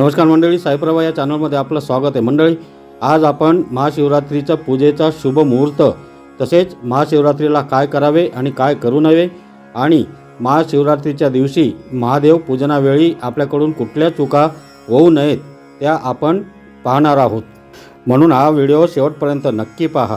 नमस्कार मंडळी साईप्रभा या चॅनलमध्ये आपलं स्वागत आहे. मंडळी आज आपण महाशिवरात्रीचा पूजेचा शुभ मुहूर्त तसेच महाशिवरात्रीला काय करावे आणि काय करू नये आणि महाशिवरात्रीच्या दिवशी महादेव पूजनावेळी आपल्याकडून कुठल्या चुका होऊ नयेत त्या आपण पाहणार आहोत. म्हणून हा व्हिडिओ शेवटपर्यंत नक्की पहा.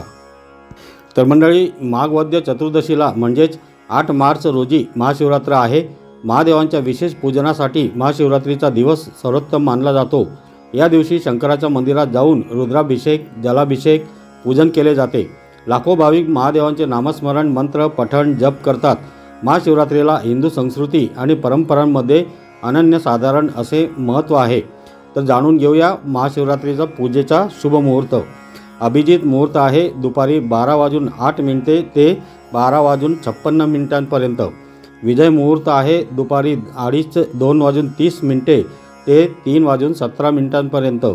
तर मंडळी माघवद्य चतुर्दशीला म्हणजेच आठ मार्च रोजी महाशिवरात्र आहे. महादेवांच्या विशेष पूजनासाठी महाशिवरात्रीचा दिवस सर्वोत्तम मानला जातो. या दिवशी शंकराच्या मंदिरात जाऊन रुद्राभिषेक जलाभिषेक पूजन केले जाते. लाखो भाविक महादेवांचे नामस्मरण मंत्र पठण जप करतात. महाशिवरात्रीला हिंदू संस्कृती आणि परंपरांमध्ये अनन्यसाधारण असे महत्त्व आहे. तर जाणून घेऊया महाशिवरात्रीचा पूजेचा शुभ मुहूर्त. अभिजित मुहूर्त आहे दुपारी बारा वाजून आठ मिनिटे ते बारा वाजून छप्पन्न मिनिटांपर्यंत. विजय मुहूर्त आहे दुपारी अडीच दोन वाजून तीस मिनिटे ते तीन वाजून सतरा मिनिटांपर्यंत.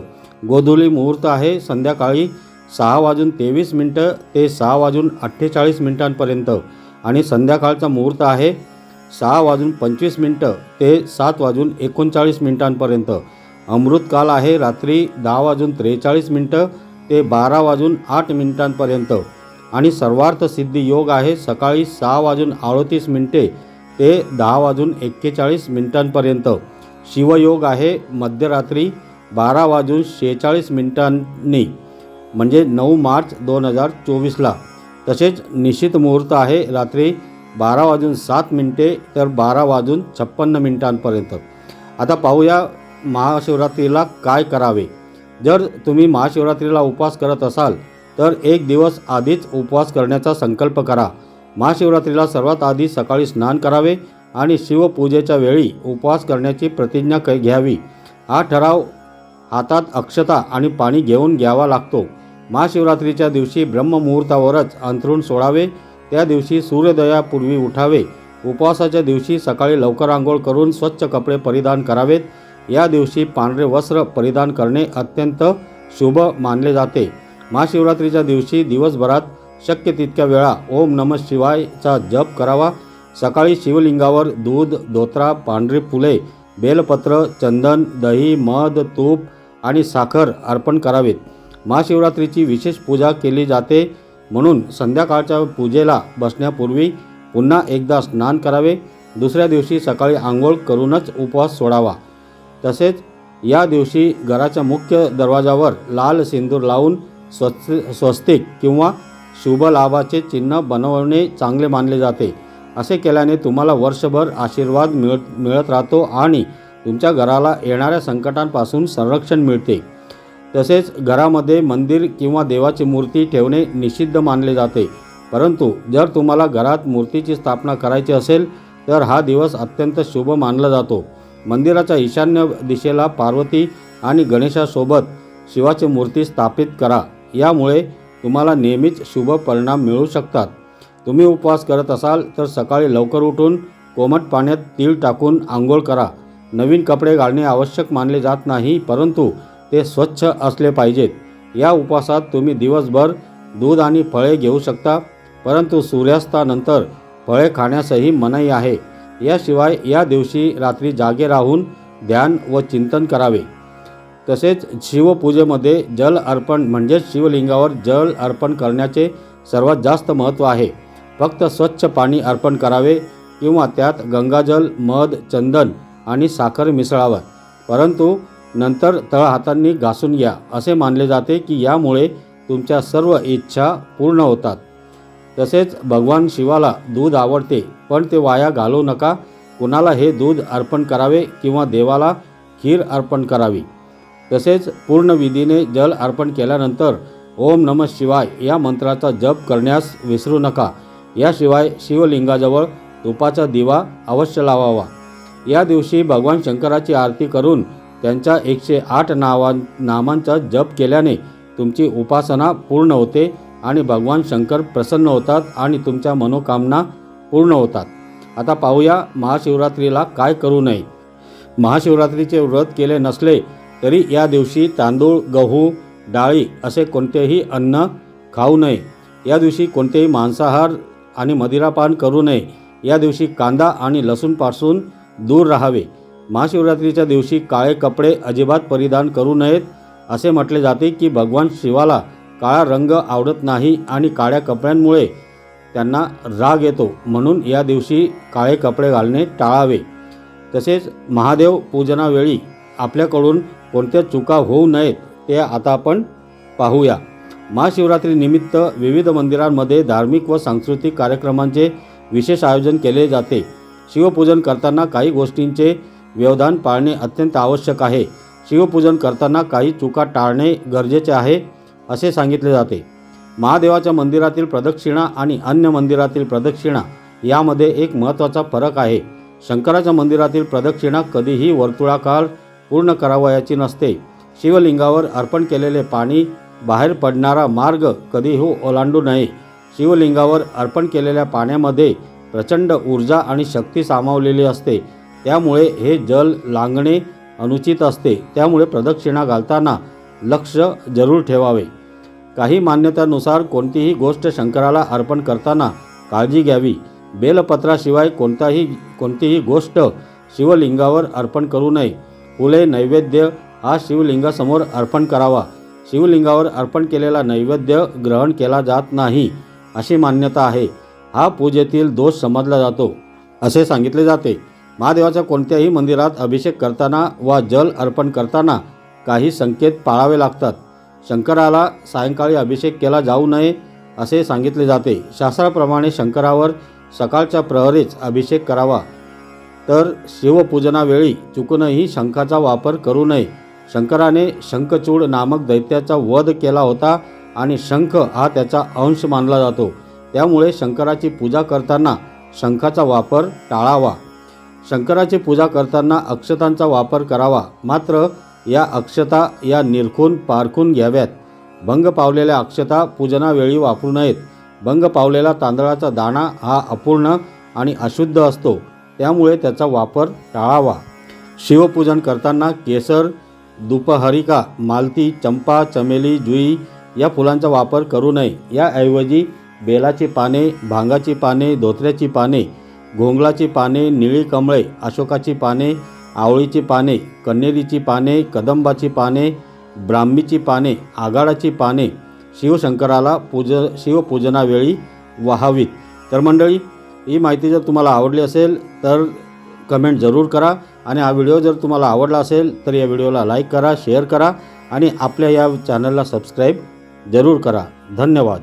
गोधुली मुहूर्त आहे संध्याकाळी सहा वाजून तेवीस मिनटं ते सहा वाजून अठ्ठेचाळीस मिनिटांपर्यंत आणि संध्याकाळचा मुहूर्त आहे सहा वाजून पंचवीस मिनटं ते सात वाजून एकोणचाळीस मिनिटांपर्यंत. अमृतकाल आहे रात्री दहा वाजून त्रेचाळीस मिनटं ते बारा वाजून आठ मिनिटांपर्यंत. आणि सर्वार्थ सिद्धी योग आहे सकाळी सहा वाजून अडतीस मिनटे ते दहा वाजून एक्केचाळीस मिनिटांपर्यंत. शिवयोग आहे मध्यरात्री बारा वाजून शेहेचाळीस मिनिटांनी म्हणजे नऊ मार्च दोन हजार चोवीसला. तसेच निश्चित मुहूर्त आहे रात्री बारा वाजून सात मिनटे तर बारा वाजून छप्पन्न मिनिटांपर्यंत. आता पाहूया महाशिवरात्रीला काय करावे. जर तुम्ही महाशिवरात्रीला उपवास करत असाल तर एक दिवस आधीच उपवास करण्याचा संकल्प करा. महाशिवरात्रीला सर्वात आधी सकाळी स्नान करावे आणि शिवपूजेच्या वेळी उपवास करण्याची प्रतिज्ञा क घ्यावी. हा ठराव हातात अक्षता आणि पाणी घेऊन घ्यावा लागतो. महाशिवरात्रीच्या दिवशी ब्रह्ममुहूर्तावरच अंथरूण सोडावे त्या दिवशी सूर्योदयापूर्वी उठावे. उपवासाच्या दिवशी सकाळी लवकर आंघोळ करून स्वच्छ कपडे परिधान करावेत. या दिवशी पांढरे वस्त्र परिधान करणे अत्यंत शुभ मानले जाते. महाशिवरात्रीच्या दिवशी दिवसभरात शक्य तितक्या वेळा ओम नम शिवायचा जप करावा. सकाळी शिवलिंगावर दूध धोत्रा पांढरी फुले बेलपत्र चंदन दही मध तूप आणि साखर अर्पण करावेत. महाशिवरात्रीची विशेष पूजा केली जाते. म्हणून संध्याकाळच्या पूजेला बसण्यापूर्वी पुन्हा एकदा स्नान करावे. दुसऱ्या दिवशी सकाळी आंघोळ करूनच उपवास सोडावा. तसेच या दिवशी घराच्या मुख्य दरवाजावर लाल सिंदूर लावून स्वस् स्वस्तिक किंवा शुभ लाभाचे चिन्ह बनवणे चांगले मानले जाते. असे केल्याने तुम्हाला वर्षभर आशीर्वाद मिळत मिळत राहतो आणि तुमच्या घराला येणाऱ्या संकटांपासून संरक्षण मिळते. तसेच घरामध्ये मंदिर किंवा देवाची मूर्ती ठेवणे निषिद्ध मानले जाते. परंतु जर तुम्हाला घरात मूर्तीची स्थापना करायची असेल तर हा दिवस अत्यंत शुभ मानला जातो. मंदिराच्या ईशान्य दिशेला पार्वती आणि गणेशासोबत शिवाची मूर्ती स्थापित करा. यामुळे तुम्हाला नेहमीच शुभ परिणाम मिळू शकतात. तुम्ही उपवास करत असाल तर सकाळी लवकर उठून कोमट पाण्यात तीळ टाकून आंघोळ करा. नवीन कपडे घालणे आवश्यक मानले जात नाही परंतु ते स्वच्छ असले पाहिजेत. या उपवासात तुम्ही दिवसभर दूध आणि फळे घेऊ शकता परंतु सूर्यास्तानंतर फळे खाण्यासही मनाई आहे. याशिवाय या दिवशी रात्री जागे राहून ध्यान व चिंतन करावे. तसेच शिवपूजेमध्ये जल अर्पण म्हणजेच शिवलिंगावर जल अर्पण करण्याचे सर्वात जास्त महत्त्व आहे. फक्त स्वच्छ पाणी अर्पण करावे किंवा त्यात गंगाजल मध चंदन आणि साखर मिसळावं. परंतु नंतर तळ हातांनी घासून घ्या असे मानले जाते की यामुळे तुमच्या सर्व इच्छा पूर्ण होतात. तसेच भगवान शिवाला दूध आवडते पण ते वाया घालवू नका. कुणाला हे दूध अर्पण करावे किंवा देवाला खीर अर्पण करावी. तसेच पूर्ण विधीने जल अर्पण केल्यानंतर ओम नम शिवाय या मंत्राचा जप करण्यास विसरू नका. याशिवाय शिवलिंगाजवळ तुपाचा दिवा अवश्य लावावा. या दिवशी भगवान शंकराची आरती करून त्यांच्या एकशे आठ नावा नामांचा जप केल्याने तुमची उपासना पूर्ण होते आणि भगवान शंकर प्रसन्न होतात आणि तुमच्या मनोकामना पूर्ण होतात. आता पाहूया महाशिवरात्रीला काय करू नये. महाशिवरात्रीचे व्रत केले नसले तरी या दिवशी तांदूळ गहू डाळी असे कोणतेही अन्न खाऊ नये. या दिवशी कोणतेही मांसाहार आणि मदिरापान करू नये. या दिवशी कांदा आणि लसूणपासून दूर राहावे. महाशिवरात्रीच्या दिवशी काळे कपडे अजिबात परिधान करू नयेत असे म्हटले जाते की भगवान शिवाला काळा रंग आवडत नाही आणि काळ्या कपड्यांमुळे त्यांना राग येतो. म्हणून या दिवशी काळे कपडे घालणे टाळावे. तसेच महादेव पूजनावेळी आपल्याकडून कोणत्या चुका होऊ नयेत ते आता आपण पाहूया. महाशिवरात्रीनिमित्त विविध मंदिरांमध्ये धार्मिक व सांस्कृतिक कार्यक्रमांचे विशेष आयोजन केले जाते. शिवपूजन करताना काही गोष्टींचे व्यवधान पाळणे अत्यंत आवश्यक आहे. शिवपूजन करताना काही चुका टाळणे गरजेचे आहे असे सांगितले जाते. महादेवाच्या मंदिरातील प्रदक्षिणा आणि अन्य मंदिरातील प्रदक्षिणा यामध्ये एक महत्त्वाचा फरक आहे. शंकराच्या मंदिरातील प्रदक्षिणा कधीही वर्तुळाकार पूर्ण करावयाची नसते. शिवलिंगावर अर्पण केलेले पाणी बाहेर पडणारा मार्ग कधीही ओलांडू नये. शिवलिंगावर अर्पण केलेल्या पाण्यामध्ये प्रचंड ऊर्जा आणि शक्ती सामावलेली असते. त्यामुळे हे जल लांगणे अनुचित असते. त्यामुळे प्रदक्षिणा घालताना लक्ष जरूर ठेवावे. काही मान्यतानुसार कोणतीही गोष्ट शंकराला अर्पण करताना काळजी घ्यावी. बेलपत्राशिवाय कोणताही कोणतीही गोष्ट शिवलिंगावर अर्पण करू नये. फुले नैवेद्य हा शिवलिंगासमोर अर्पण करावा. शिवलिंगावर अर्पण केलेला नैवेद्य ग्रहण केला जात नाही अशी मान्यता आहे. हा पूजेतील दोष समजला जातो असे सांगितले जाते. महादेवाच्या कोणत्याही मंदिरात अभिषेक करताना वा जल अर्पण करताना काही संकेत पाळावे लागतात. शंकराला सायंकाळी अभिषेक केला जाऊ नये असे सांगितले जाते. शास्त्राप्रमाणे शंकरावर सकाळच्या प्रहरीच अभिषेक करावा. तर शिवपूजनावेळी चुकूनही शंखाचा वापर करू नये. शंकराने शंखचूड नामक दैत्याचा वध केला होता आणि शंख हा त्याचा अंश मानला जातो. त्यामुळे शंकराची पूजा करताना शंखाचा वापर टाळावा. शंकराची पूजा करताना अक्षतांचा वापर करावा. मात्र या अक्षता या निरखून पारखून घ्याव्यात. भंग पावलेल्या अक्षता पूजनावेळी वापरू नयेत. भंग पावलेला तांदळाचा दाणा हा अपूर्ण आणि अशुद्ध असतो. त्यामुळे त्याचा वापर टाळावा. शिवपूजन करताना केसर दुपहरिका मालती चंपा चमेली जुई या फुलांचा वापर करू नये. याऐवजी बेलाची पाने भांगाची पाने धोत्र्याची पाने घोंगलाची पाने निळी कमळे अशोकाची पाने आवळीची पाने कन्हेरीची पाने कदंबाची पाने ब्राह्मीची पाने आगाडाची पाने शिवशंकराला पूज शिवपूजनावेळी वाहावीत. तर मंडळी ही माहिती जर तुम्हाला आवडली असेल तर कमेंट जरूर करा आणि हा व्हिडिओ जर तुम्हाला आवडला असेल तर या व्हिडिओला लाईक करा शेअर करा आणि आपल्या या चॅनलला सबस्क्राईब जरूर करा. धन्यवाद.